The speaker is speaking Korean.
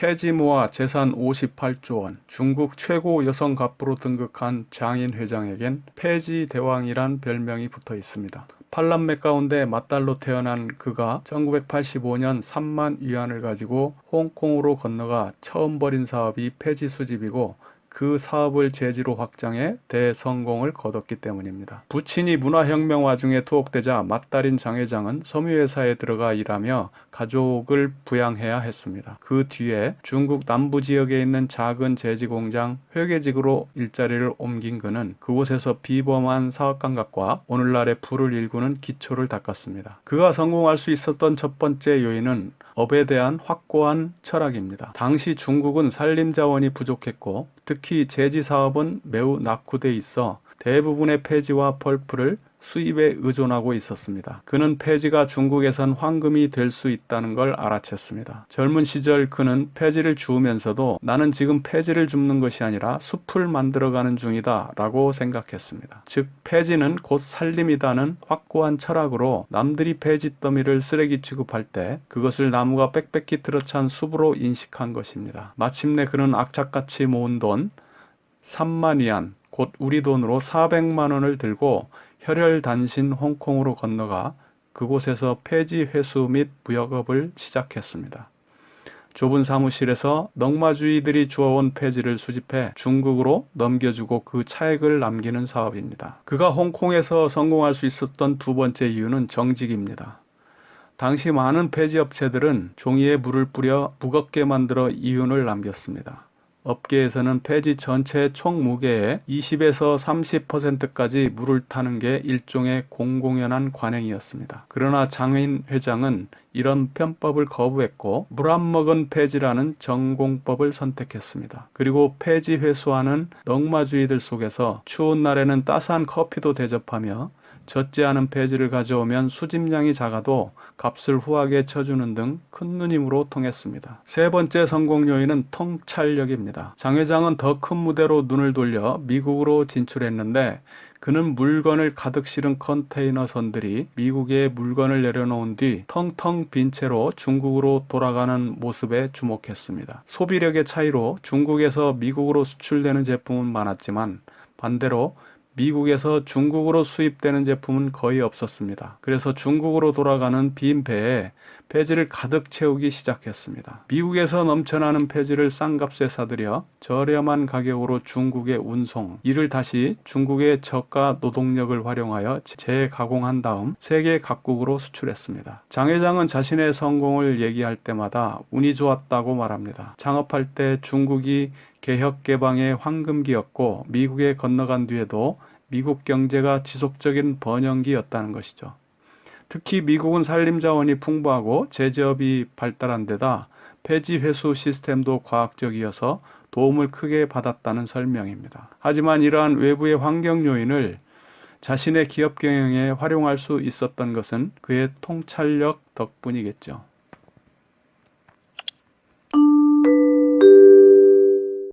폐지 모아 재산 58조 원, 중국 최고 여성 갑부로 등극한 장인 회장에겐 폐지 대왕이란 별명이 붙어 있습니다. 팔남매 가운데 맏딸로 태어난 그가 1985년 3만 위안을 가지고 홍콩으로 건너가 처음 벌인 사업이 폐지 수집이고 그 사업을 제지로 확장해 대성공을 거뒀기 때문입니다. 부친이 문화혁명 와중에 투옥되자 맏딸인 장 회장은 섬유회사에 들어가 일하며 가족을 부양해야 했습니다. 그 뒤에 중국 남부 지역에 있는 작은 제지 공장 회계직으로 일자리를 옮긴 그는 그곳에서 비범한 사업 감각과 오늘날의 부를 일구는 기초를 닦았습니다. 그가 성공할 수 있었던 첫 번째 요인은 업에 대한 확고한 철학입니다. 당시 중국은 산림 자원이 부족했고 특히 제지 사업은 매우 낙후돼 있어 대부분의 폐지와 펄프를 수입에 의존하고 있었습니다. 그는 폐지가 중국에선 황금이 될 수 있다는 걸 알아챘습니다. 젊은 시절 그는 폐지를 주우면서도 나는 지금 폐지를 줍는 것이 아니라 숲을 만들어가는 중이다 라고 생각했습니다. 즉 폐지는 곧 살림이다는 확고한 철학으로 남들이 폐지 더미를 쓰레기 취급할 때 그것을 나무가 빽빽히 들어찬 숲으로 인식한 것입니다. 마침내 그는 악착같이 모은 돈 3만 위안 곧 우리 돈으로 400만 원을 들고 혈혈단신 홍콩으로 건너가 그곳에서 폐지 회수 및 무역업을 시작했습니다. 좁은 사무실에서 넝마주의들이 주워온 폐지를 수집해 중국으로 넘겨주고 그 차액을 남기는 사업입니다. 그가 홍콩에서 성공할 수 있었던 두 번째 이유는 정직입니다. 당시 많은 폐지 업체들은 종이에 물을 뿌려 무겁게 만들어 이윤을 남겼습니다. 업계에서는 폐지 전체 총 무게의 20에서 30%까지 물을 타는 게 일종의 공공연한 관행이었습니다. 그러나 장인 회장은 이런 편법을 거부했고 물 안 먹은 폐지라는 전공법을 선택했습니다. 그리고 폐지 회수하는 넝마주의들 속에서 추운 날에는 따스한 커피도 대접하며 젖지 않은 폐지를 가져오면 수집량이 작아도 값을 후하게 쳐주는 등 큰 누님으로 통했습니다. 세 번째 성공 요인은 통찰력입니다. 장 회장은 더 큰 무대로 눈을 돌려 미국으로 진출했는데 그는 물건을 가득 실은 컨테이너 선들이 미국에 물건을 내려놓은 뒤 텅텅 빈 채로 중국으로 돌아가는 모습에 주목했습니다. 소비력의 차이로 중국에서 미국으로 수출되는 제품은 많았지만 반대로 미국에서 중국으로 수입되는 제품은 거의 없었습니다. 그래서 중국으로 돌아가는 빈 배에 폐지를 가득 채우기 시작했습니다. 미국에서 넘쳐나는 폐지를 싼 값에 사들여 저렴한 가격으로 중국에 운송, 이를 다시 중국의 저가 노동력을 활용하여 재가공한 다음 세계 각국으로 수출했습니다. 장 회장은 자신의 성공을 얘기할 때마다 운이 좋았다고 말합니다. 창업할 때 중국이 개혁 개방의 황금기였고 미국에 건너간 뒤에도 미국 경제가 지속적인 번영기였다는 것이죠. 특히 미국은 산림 자원이 풍부하고 제조업이 발달한 데다 폐지 회수 시스템도 과학적이어서 도움을 크게 받았다는 설명입니다. 하지만 이러한 외부의 환경 요인을 자신의 기업 경영에 활용할 수 있었던 것은 그의 통찰력 덕분이겠죠.